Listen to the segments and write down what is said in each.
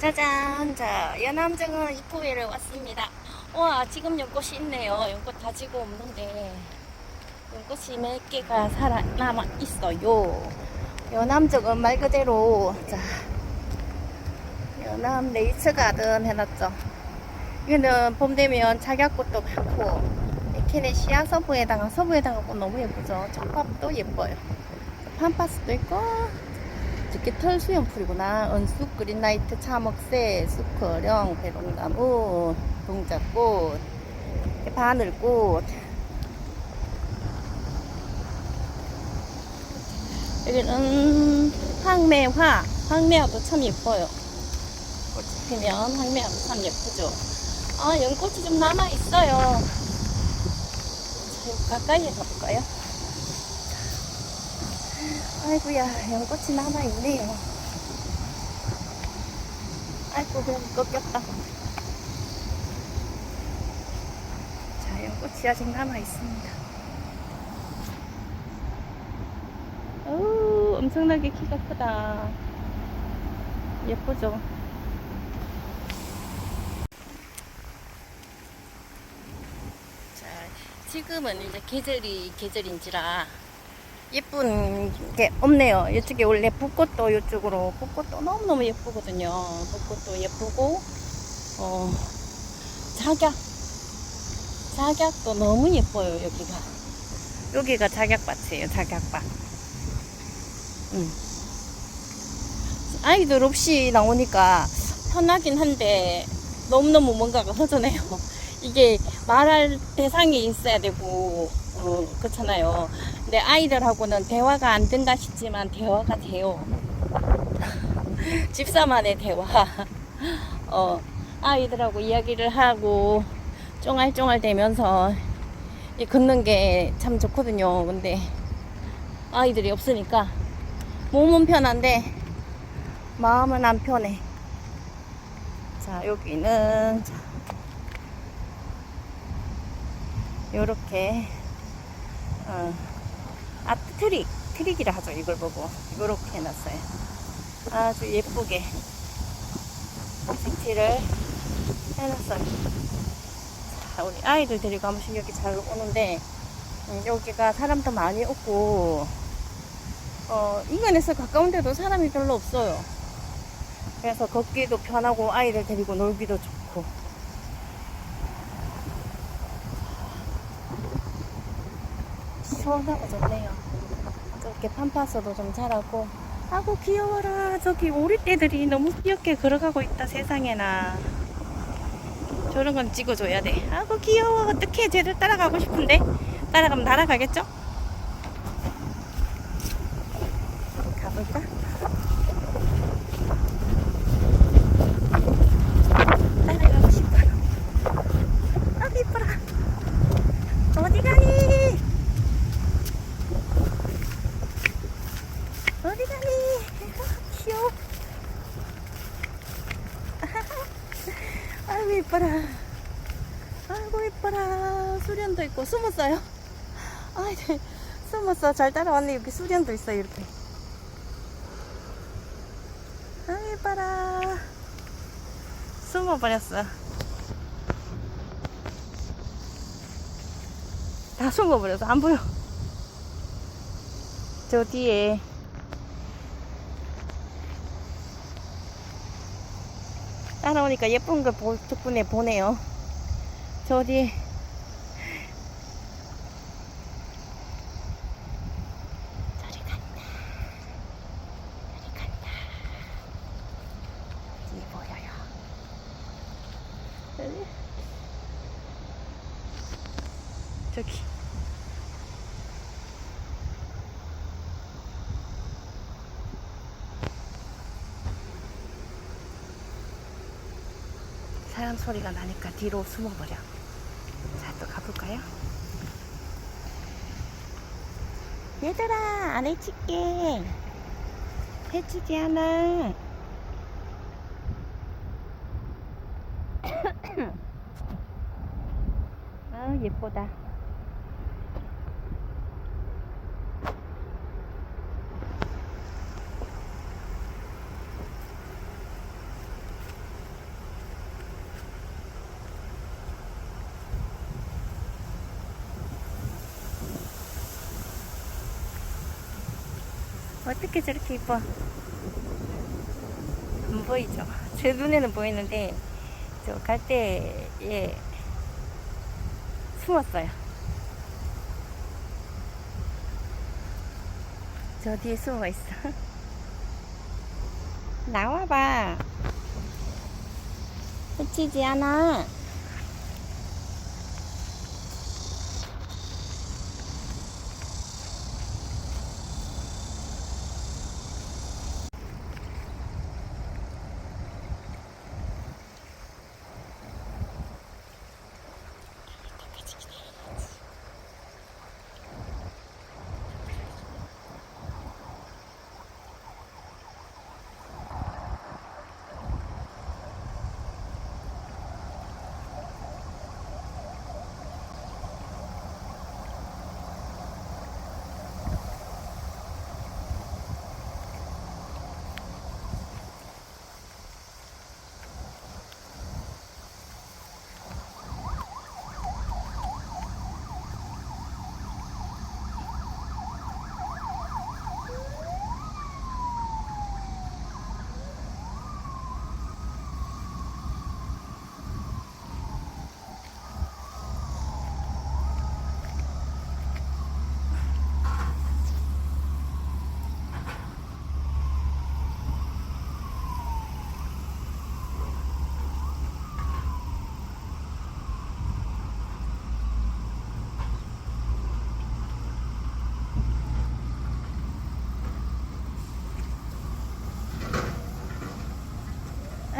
짜잔. 자, 연암정은 입구에를 왔습니다. 와, 지금 연꽃이 있네요. 연꽃 다 지고 없는데. 연꽃이 몇 개가 살아, 남아 있어요. 연암정은 말 그대로, 자, 연암 네이처 가든 해놨죠. 이거는 봄 되면 작약꽃도 많고, 에케네시아 서부에다가, 서부에다가 꽃 너무 예쁘죠. 청밥도 예뻐요. 판파스도 있고, 이렇게 털 수염풀이구나. 은숙, 그린라이트, 차먹새, 수커령, 배롱나무, 동작꽃, 바늘꽃. 여기는 황매화. 황매화도 참 예뻐요. 꽃이 피면 황매화도 참 예쁘죠. 아, 연꽃이 좀 남아있어요. 자, 가까이에 가볼까요? 아이고야, 연꽃이 남아있네요. 아이고, 그럼 꺾였다. 자, 연꽃이 아직 남아 있습니다. 어우, 엄청나게 키가 크다. 예쁘죠? 자, 지금은 이제 계절이 계절인지라 예쁜 게 없네요. 이쪽에 원래 붓꽃도 이쪽으로 붓꽃도 너무너무 예쁘거든요. 붓꽃도 예쁘고 어 작약 작약도 너무 예뻐요 여기가 여기가 작약밭이에요 작약밭 음. 아이들 없이 나오니까 편하긴 한데 너무너무 뭔가가 허전해요 이게 말할 대상이 있어야 되고 어, 그렇잖아요 근데 아이들하고는 대화가 안 된다 싶지만 대화가 돼요. 집사만의 대화. 어, 아이들하고 이야기를 하고 쫑알쫑알 대면서 이 걷는 게 참 좋거든요. 근데 아이들이 없으니까 몸은 편한데 마음은 안 편해. 자, 여기는 자, 요렇게 어, 아트 트릭 트릭이라 하죠. 이걸 보고. 이렇게 해놨어요. 아주 예쁘게 색칠을 해놨어요. 자, 우리 아이들 데리고 한 번씩 여기 잘 오는데 음, 여기가 사람도 많이 없고 어, 인근에서 가까운데도 사람이 별로 없어요. 그래서 걷기도 편하고 아이들 데리고 놀기도 좋고 시원하고 좋네요. 저렇게 판파서도 좀 자라고. 아고 귀여워라. 저기 오리떼들이 너무 귀엽게 걸어가고 있다 세상에나. 저런 건 찍어줘야 돼. 아고 귀여워. 어떻게 쟤들 따라가고 싶은데? 따라가면 날아가겠죠? 가볼까? 따라가고 싶어. 아고 이뻐라. 어디 가니? 어디 가니? 귀여워. 아이고 이뻐라. 아이고 이뻐라. 수련도 있고 숨었어요. 아이들 숨었어. 잘 따라왔네. 여기 수련도 있어 이렇게. 아이 이뻐라. 숨어버렸어. 다 숨어버려서 안 보여. 저 뒤에 따라오니까 예쁜 걸 보, 덕분에 보네요. 저 뒤에 저리 간다. 저리 간다. 뒤에 보여요. 저기. 저기. 사람 소리가 나니까 뒤로 숨어버려. 자, 또 가볼까요? 얘들아, 안 해칠게. 해치지 않아. 아, 예쁘다. 어떻게 저렇게 이뻐? 안 보이죠? 제 눈에는 보이는데 저 갈대에 숨었어요. 저 뒤에 숨어 있어. 나와봐. 해치지 않아.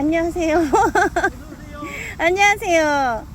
안녕하세요. 안녕하세요.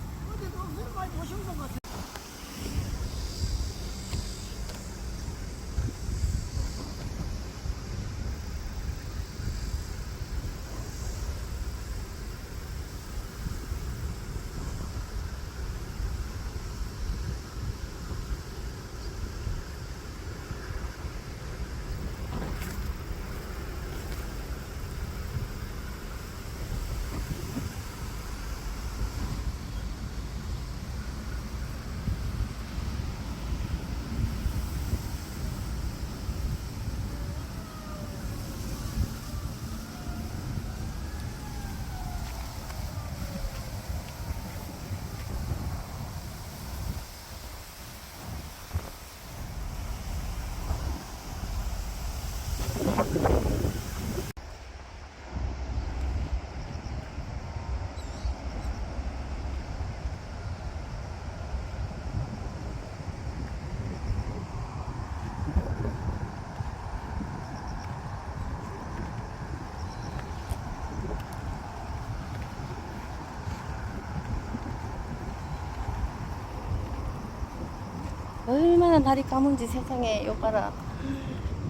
얼마나 날이 까문지 세상에 요 봐라.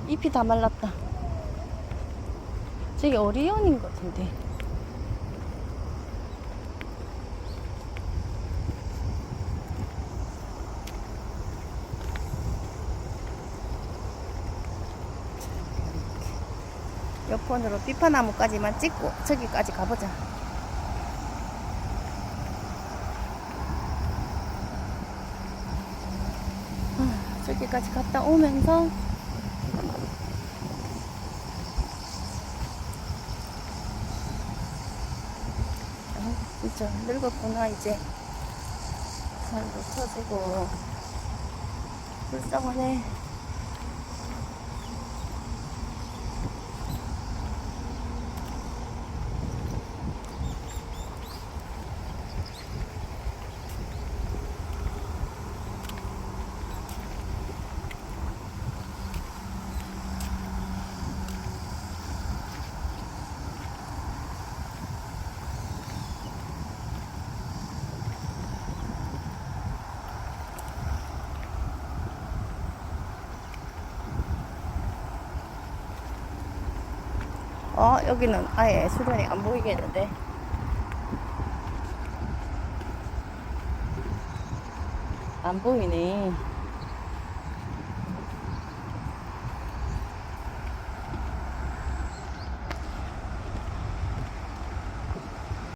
잎이 다 말랐다. 저기 오리온인 것 같은데. 옆폰으로 비파나무까지만 찍고 저기까지 가보자 아, 저기까지 갔다 오면서 아, 진짜 늙었구나 이제. 살도 터지고. 불쌍하네 어 여기는 아예 수련이 안 보이겠는데. 안 보이네